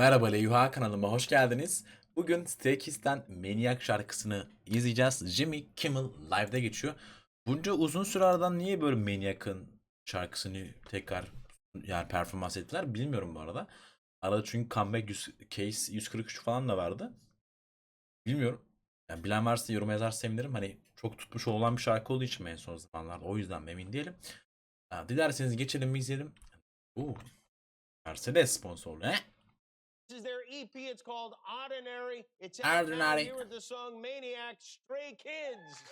Merhaba Leyuha kanalıma hoş geldiniz. Bugün Stray Kids'ten Maniac şarkısını izleyeceğiz. Jimmy Kimmel live'de geçiyor. Bunca uzun süre aradan niye böyle Maniac'ın şarkısını tekrar yani performans ettiler bilmiyorum bu arada. Arada çünkü comeback 100, case 143 falan da vardı. Bilmiyorum. Yani bilen varsa yorum yazar sevinirim. Hani çok tutmuş olan bir şarkı olduğu için en son zamanlarda. O yüzden emin değilim. Ha, dilerseniz geçelim izleyelim. Oo. Mercedes sponsorlu. He? This is their EP. It's called Ordinary. It's out Ordinary. Here with the song Maniac Stray Kids.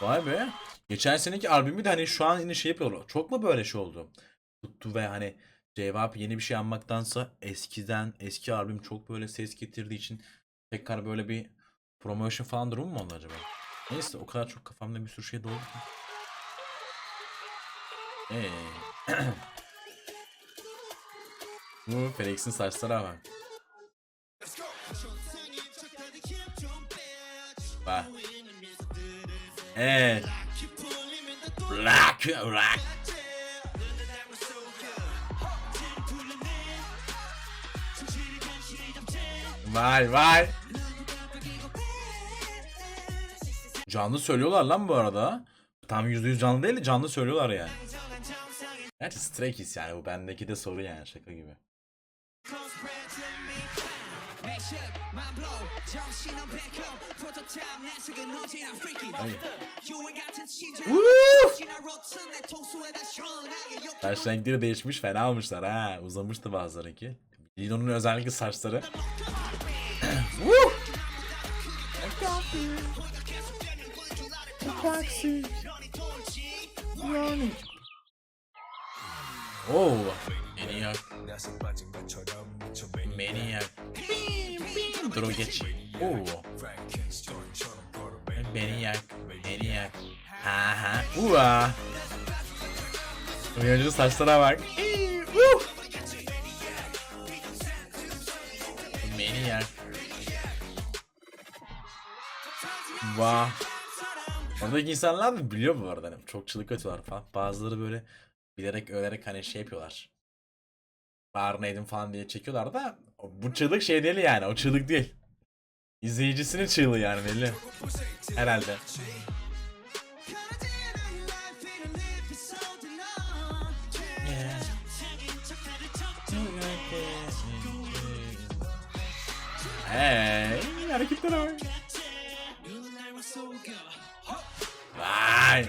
Vay be. Geçen seneki albümü de hani şu an yine şey yapıyorlar. Çok mu böyle şey oldu? Tuttu ve hani cevap yeni bir şey almaktansa eskiden eski albüm çok böyle ses getirdiği için tekrar böyle bir promotion falan durumu mu oldu acaba? Neyse o kadar çok kafamda bir sürü şey doldu ki. Bu Felix'in saçlara bak. Bak. Evet. Rock, rock. Vay vay. Canlı söylüyorlar lan bu arada. Tam %100 canlı değil de canlı söylüyorlar yani. Gerçi Stray Kids yani bu bendeki de soru yani şaka gibi. Hayır. Saç renkleri değişmiş fena almışlar ha. Uzamıştı bazılarınki. Lino'nun özellikle saçları. Woo! Oh, Maniac. Maniac. Dur geç. Oh. Maniac. Maniac. Ha ha. Ua. Oyuncu saçlara bak. Uh. Maniac. Vah. Oradaki insanlar da biliyor bu arada. Hani çok çığlık atıyorlar falan. Bazıları böyle bilerek ölerek hani şey yapıyorlar. Bağırnaydın falan diye çekiyorlar da bu çığlık şey değil yani. O çığlık değil. İzleyicisinin çığlığı yani belli. Herhalde. Hey, hareketlere bak. Vay.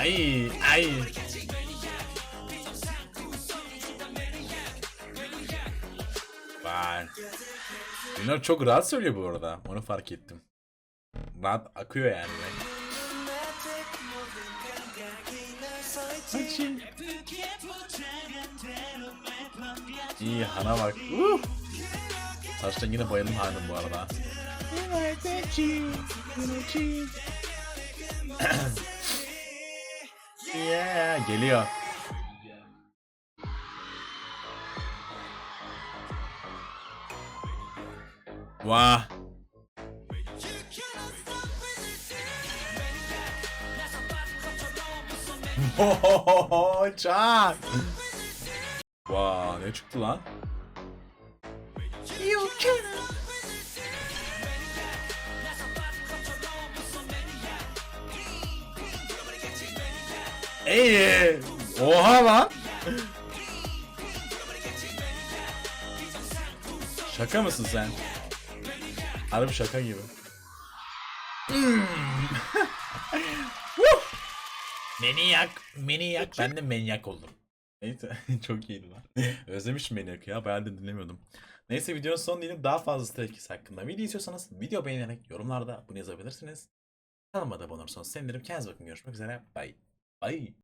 Ay ay. Vay. Bunlar çok rahat söylüyor bu arada. Onu fark ettim. Rahat akıyor yani. Açın. İyi hana bak. Uh. Saç rengine bayıldım hanım bu arada. yeah, geliyor. Vah. Ohohoho, Çak. Vaa ne çıktı lan? İyi. Oha lan. Şaka mısın sen? Harbi şaka gibi. Hmm. Woo! Maniyak, maniyak. Ben de manyak oldum. Neyse çok iyiydi lan. Özlemişim manyak ya. Bayağı dinlemiyordum. Neyse videonun son diyelim daha fazla Stray hakkında video istiyorsanız video beğenerek yorumlarda bunu yazabilirsiniz. Kanalıma da abone olursanız sevinirim. Kendinize bakın. Görüşmek üzere. Bye. Bye.